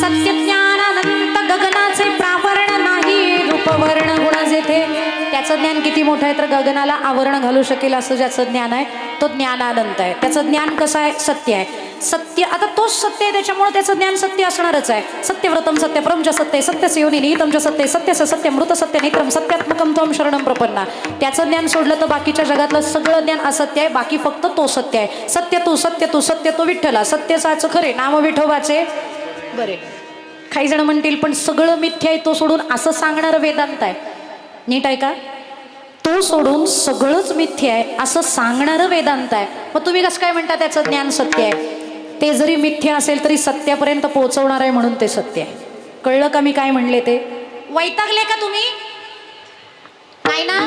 सत्य ज्ञानानंत गगनाचे प्रावरण नाही. रूपवर्ण गुण जेथे त्याचं ज्ञान किती मोठं आहे तर गगनाला आवरण घालू शकेल असं ज्याचं ज्ञान आहे तो ज्ञानानंत आहे. त्याचं ज्ञान कसं आहे? सत्य आहे. सत्य आता तोच सत्य आहे त्याच्यामुळे त्याचं ज्ञान सत्य असणारच आहे. सत्यव्रतम सत्य परमच सत्य सत्य योनी निहितम सत्य सत्य सत्य मृत सत्य नित्रम सत्यात्मकम त्वम शरणम प्रपन्ना. त्याचं ज्ञान सोडलं तर बाकीच्या जगातलं सगळं ज्ञान असत्य आहे बाकी फक्त तो सत्य आहे. सत्य तू सत्य तू सत्य तो विठ्ठला. सत्य साच खरे नाम विठोबाचे बरे. काही जण म्हणतील पण सगळं मिथ्य आहे तो सोडून असं सांगणारं वेदांत आहे. नीट आहे का तो सोडून सगळंच मिथ्य आहे असं सांगणारं वेदांत आहे. मग तुम्ही कसं काय म्हणता त्याचं ज्ञान सत्य आहे? ते जरी मिथ्य असेल तरी सत्यापर्यंत पोहोचवणार आहे म्हणून ते सत्य आहे. कळलं का मी काय म्हणले ते? वैतागले का तुम्ही? नाही ना?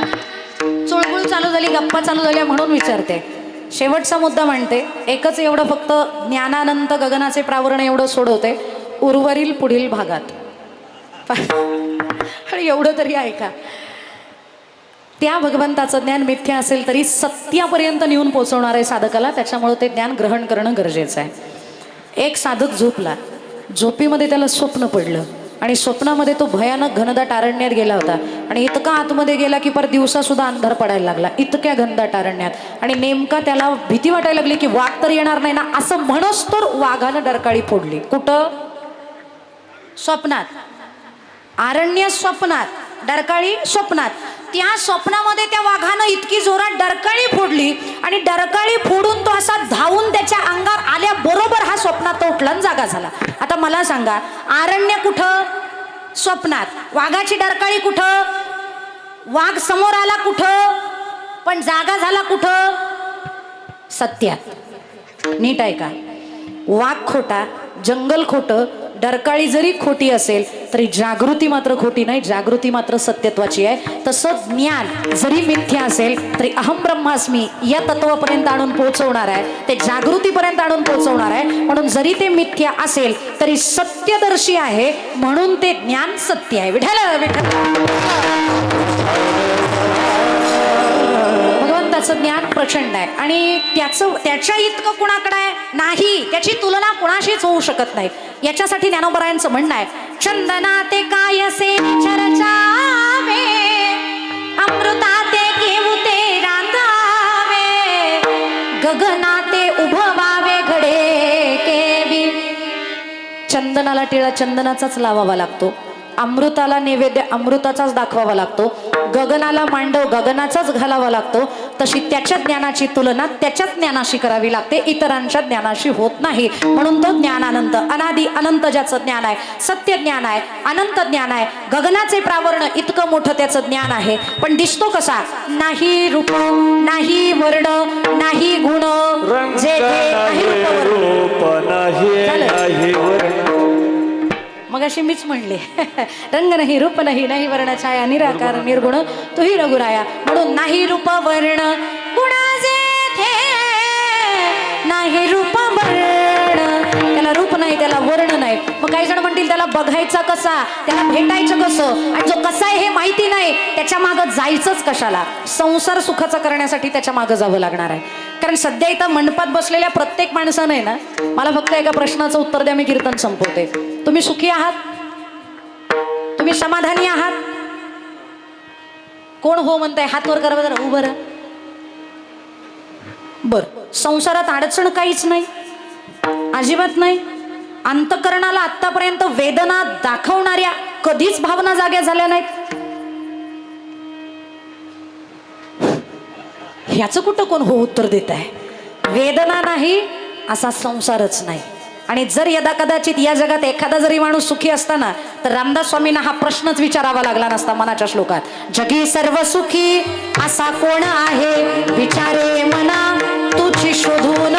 चुळबुळ चालू झाली गप्पा चालू झाल्या म्हणून विचारते. शेवटचा मुद्दा म्हणते एकच एवढं फक्त ज्ञानानंत गगनाचे प्रावरण एवढं सोडवते. उर्वरील पुढील भागात. आणि एवढं तरी ऐका. त्या भगवंताचं ज्ञान मिथ्य असेल तरी सत्यापर्यंत नेऊन पोचवणार आहे साधकाला त्याच्यामुळं ते ज्ञान ग्रहण करणं गरजेचं आहे. एक साधक झोपला. झोपीमध्ये त्याला स्वप्न पडलं. आणि स्वप्नामध्ये तो भयानक घनदाट टारण्यात गेला होता. आणि इतका आतमध्ये गेला की पर दिवसासुद्धा अंधार पडायला लागला. इतक्या घनदाट आरण्यात आणि नेमका त्याला भीती वाटायला लागली की वाघ तर येणार नाही ना असं म्हणच तर वाघानं डरकाळी फोडली. कुठं? स्वप्नात. आरण्य स्वप्नात डरकाळी स्वप्नात. त्या स्वप्नामध्ये त्या वाघानं इतकी जोरात डरकाळी फोडली आणि डरकाळी फोडून तो असा धावून त्याच्या अंगावर आल्याबरोबर हा स्वप्नात तो उठला जागा झाला. आता मला सांगा आरण्य कुठं? स्वप्नात. वाघाची डरकाळी कुठं? वाघ समोर आला कुठं? पण जागा झाला कुठं? सत्यात. नीट आहे का वाघ खोटा जंगल खोटं डरकाळी जरी खोटी असेल तरी जागृती मात्र खोटी नाही जागृती मात्र सत्यत्वाची आहे. तसं ज्ञान जरी मिथ्या असेल तरी अहम ब्रह्मास्मी या तत्वापर्यंत आणून पोहोचवणार आहे. ते जागृतीपर्यंत आणून पोहोचवणार आहे. म्हणून जरी ते मिथ्या असेल तरी सत्यदर्शी आहे. म्हणून ते ज्ञान सत्य आहे. विठाल विठाल भगवंताचं ज्ञान प्रचंड आहे. आणि त्याचं त्याच्या इतकं कुणाकडे आहे? नाही. त्याची तुलना कुणाशीच होऊ शकत नाही. याच्यासाठी ज्ञानोबरायांचं म्हणणं आहे चंदना ते कायसे चर्चावे अमृता ते घेऊ ते रांधावे? गगना ते उभवावे घडे केवी? चंदनाला टिळा चंदनाचाच लावावा लागतो. अमृताला नैवेद्य अमृताचाच दाखवावा लागतो. गगनाला मांडव गगनाचाच घालावा लागतो. तशी त्याच्या ज्ञानाची तुलना त्याच्याच ज्ञानाशी करावी लागते. इतरांच्या ज्ञानाशी होत नाही. म्हणून तो ज्ञान अनंत अनादी अनंत ज्याचं ज्ञान आहे सत्य ज्ञान आहे अनंत ज्ञान आहे गगनाचे प्रावरण इतकं मोठं त्याचं ज्ञान आहे. पण दिसतो कसा? नाही रूप नाही वर्ण नाही गुण जे नाही. रूप नाही झालं. नाही वर्ण. मग अशी मीच म्हणले. रंग नाही रूप नाही नाही वर्ण छाया निराकार निर्गुण तुही रघुराया. म्हणून नाही रूप वर्ण गुणा जेथे. नाही रूप वर्ण त्याला रूप नाही त्याला वर्ण नाही. मग काही जण म्हणतील त्याला बघायचा कसा? त्याला भेटायचं कसं? आणि जो कसा आहे हे माहिती नाही. त्याच्या मागं जायचंच कशाला? संसार सुखाचा करण्यासाठी त्याच्या मागं जावं लागणार आहे. कारण सध्या इथं मंडपात बसलेल्या प्रत्येक माणसानं आहे ना मला फक्त एका प्रश्नाचं उत्तर द्या मी कीर्तन संपवते. तुम्ही सुखी आहात? तुम्ही समाधानी आहात? कोण हो म्हणताय हात वर करा जरा उभं बर संसारात अडचण काहीच नाही अजिबात नाही. अंतकरणाला आतापर्यंत वेदना दाखवणाऱ्या कधीच भावना जाग्या झाल्या नाहीत. ह्याचं कुठं कोण हो उत्तर देत आहे? वेदना नाही असा संसारच नाही. आणि जर यदा कदाचित या जगात एखादा जरी माणूस सुखी असताना तर रामदास स्वामींना हा प्रश्नच विचारावा लागला नसता मनाच्या श्लोकात. जगी सर्व सुखी असा कोण आहे? विचारे मना तुझी शोधून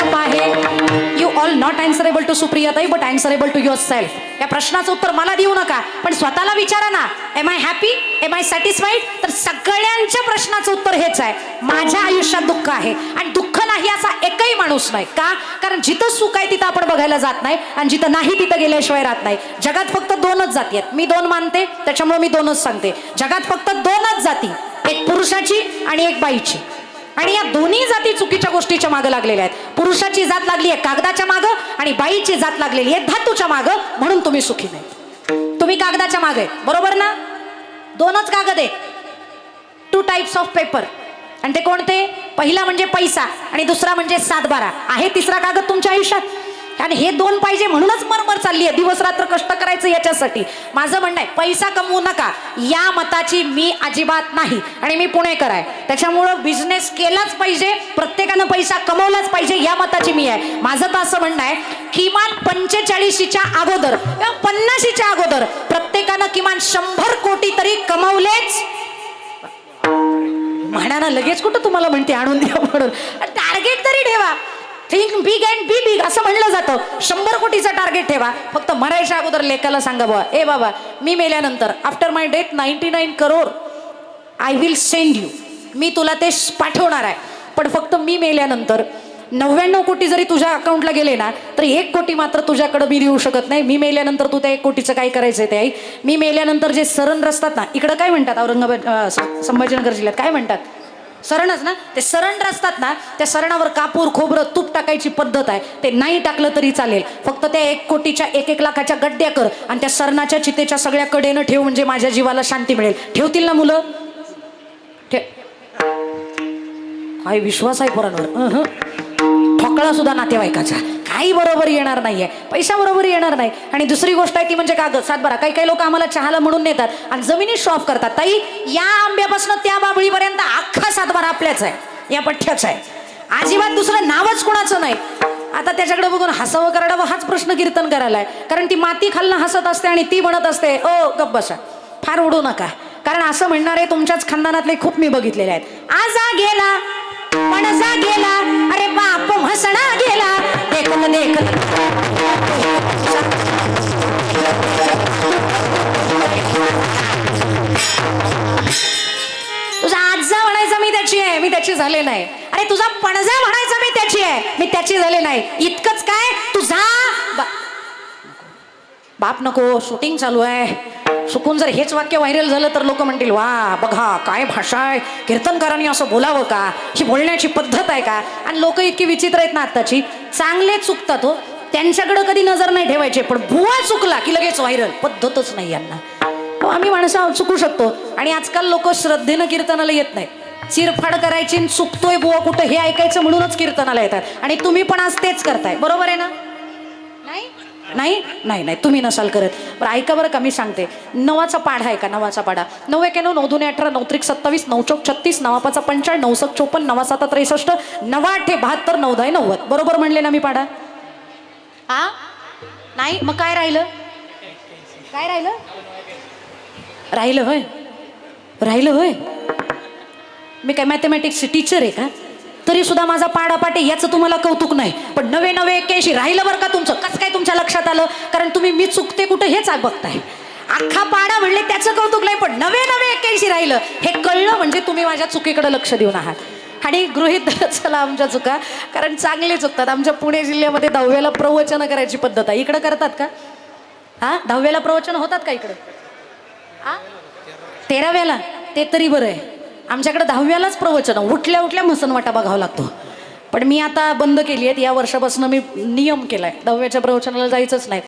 not answerable to Supriyatai but answerable to yourself या प्रश्नाचं उत्तर मला देऊ नका पण स्वतःला विचारा ना. Am I happy am I satisfied तर सगळ्यांच्या प्रश्नाचं उत्तर हेच आहे. माझ्या आयुष्यात दुःख आहे. आणि दुःख नाही असा एकही माणूस नाही. का? कारण जिथं सुख आहे तिथं आपण बघायला जात नाही आणि जिथं नाही तिथं गेल्याशिवाय राहत नाही. जगात फक्त दोनच जाती आहेत. मी दोन मानते त्याच्यामुळे मी दोनच सांगते. जगात फक्त दोनच जाती एक पुरुषाची आणि एक बाईची. आणि या दोन्ही जाती चुकीच्या गोष्टीच्या मागे लागलेल्या आहेत. पुरुषाची जात लागली आहे कागदाच्या मागं आणि बाईची जात लागलेली आहे धातूच्या मागं म्हणून तुम्ही सुखी नाही तुम्ही कागदाच्या मागे बरोबर ना? दोनच कागद आहे टू टाईप्स ऑफ पेपर आणि ते कोणते? पहिला म्हणजे पैसा आणि दुसरा म्हणजे सातबारा. आहे तिसरा कागद तुमच्या आयुष्यात? आणि हे दोन पाहिजे म्हणूनच मरमर चालली आहे दिवस रात्र कष्ट करायचं याच्यासाठी. माझं म्हणणं आहे पैसा कमवू नका. या मताची मी अजिबात नाही. आणि मी पुणेकर आहे. त्याच्यामुळं बिझनेस केलाच पाहिजे प्रत्येकानं पैसा कमवलाच पाहिजे या मताची मी आहे. माझं तर असं म्हणणं आहे किमान पंचेचाळीशीच्या अगोदर किंवा पन्नाशीच्या अगोदर प्रत्येकानं किमान शंभर कोटी तरी कमवलेच. म्हणा लगेच कुठं तुम्हाला म्हणते आणून द्या म्हणून. टार्गेट तरी ठेवा. Think big and be big असं म्हणलं जातं. शंभर कोटीचं टार्गेट ठेवा. फक्त मरायच्या अगोदर लेखाला सांगा बाबा ए बाबा मी मेल्यानंतर after my death ninety nine crore I will send you मी तुला ते पाठवणार आहे. पण फक्त मी मेल्यानंतर नव्याण्णव कोटी जरी तुझ्या अकाउंटला गेले ना तर एक कोटी मात्र तुझ्याकडं मी देऊ शकत नाही. मी मेल्यानंतर तू त्या एक कोटीचं काय करायचं आहे ते आई? मी मेल्यानंतर जे सरण रचतात ना इकडं काय म्हणतात औरंगाबाद संभाजीनगर जिल्ह्यात काय म्हणतात? सरणच ना? ते सरण रचतात ना त्या सरणावर कापूर खोबरं तूप टाकायची पद्धत आहे. ते नाही टाकलं तरी चालेल. फक्त त्या एक कोटीच्या एक एक लाखाच्या गड्ड्या कर आणि त्या सरणाच्या चितेच्या सगळ्या कडेनं ठेव म्हणजे माझ्या जीवाला शांती मिळेल. ठेवतील ना मुलं? ठे काय विश्वास आहे पोरांवर? ठोकळा सुद्धा नातेवाईकाचा. काही बरोबर येणार नाहीये पैसा बरोबर येणार नाही. आणि दुसरी गोष्ट आहे ती म्हणजे कागद. सातबारा काही काही लोक आम्हाला चहाला म्हणून नेतात आणि जमिनी शॉप करतात. ताई या आंब्यापासून त्या बाबळीपर्यंत अख्खा सातबारा आपल्याच आहे. या पठ्ठ्याचा आहे. अजिबात दुसरं नावच कोणाचं नाही. आता त्याच्याकडे बघून हसावं करावं हाच प्रश्न कीर्तन करायला आहे कारण ती माती खालनं हसत असते आणि ती म्हणत असते ओ गप फार उडू नका. कारण असं म्हणणारे तुमच्याच खानदानातले खूप मी बघितलेले आहेत. आजा गेला पणसा गेला अरे बाप म्हसणा गेला देखत तुझा आजा म्हणायचा मी त्याची आहे मी त्याची झाले नाही. अरे तुझा पणजा म्हणायचा मी त्याची आहे मी त्याची झाले नाही. इतकंच काय? तुझा बा- बाप नको शूटिंग चालू आहे. चुकून जर हेच वाक्य व्हायरल झालं तर लोक म्हणतील वा बघा काय भाषा आहे. कीर्तनकारांनी असं बोलावं का? ही बोलण्याची पद्धत आहे का? आणि लोक इतकी विचित्र आहेत ना आत्ताची. चांगले चुकतात हो. त्यांच्याकडे कधी नजर नाही ठेवायचे पण भुवा चुकला की लगेच व्हायरल. पद्धतच नाही यांना. हो, आम्ही माणसं चुकू शकतो. आणि आजकाल लोक श्रद्धेनं कीर्तनाला येत नाही चिरफाड करायची आणि चुकतोय बुवा कुठं हे ऐकायचं म्हणूनच कीर्तनाला येतात. आणि तुम्ही पण आज तेच करताय. बरोबर आहे ना? नाही नाही नाही तुम्ही नसाल करत. बरं ऐका बरं का मी सांगते. नवाचा पाढा आहे का नवाचा पाढा? नऊ एक्याण्णव नऊ दोन अठरा नऊ त्रिक सत्तावीस नऊ चौक छत्तीस नवा पाचा पंचाळ नऊ सक चोपन्न नवा सात त्रेसष्ट नवा आठे बहात्तर नऊ दहा नव्वद. बरोबर म्हणले ना मी पाढा? हा नाही मग काय राहिलं? काय राहिलं? राहिलं होय? राहिलं होय? मी काय मॅथमॅटिक्सची टीचर आहे का? तरी सुद्धा माझा पाडापाटे याचं तुम्हाला कौतुक नाही. पण नवे नवे एक्याऐंशी राहिलं बरं का तुमचं? कसं काय तुमच्या लक्षात आलं? कारण तुम्ही मी चुकते कुठं हेच बघताय. अख्खा पाडा म्हणले त्याचं कौतुक नाही पण नवे नवे एक्क्याऐंशी राहिलं. हे कळलं म्हणजे तुम्ही माझ्या चुकीकडे लक्ष देऊन आहात. आणि गृहित धरत चला आमच्या चुका. कारण चांगले चुकतात. आमच्या पुणे जिल्ह्यामध्ये दहाव्याला प्रवचन करायची पद्धत आहे. इकडं करतात का? हा? दहाव्याला प्रवचन होतात का इकडं? हा? तेराव्याला? ते तरी बरं आहे. आमच्याकडे दहाव्यालाच प्रवचन उठल्या उठल्या मसनवाटा बघावा लागतो. पण मी आता बंद केली आहेत. या वर्षापासून मी नियम केला आहे दहाव्याच्या प्रवचनाला जायचंच नाही.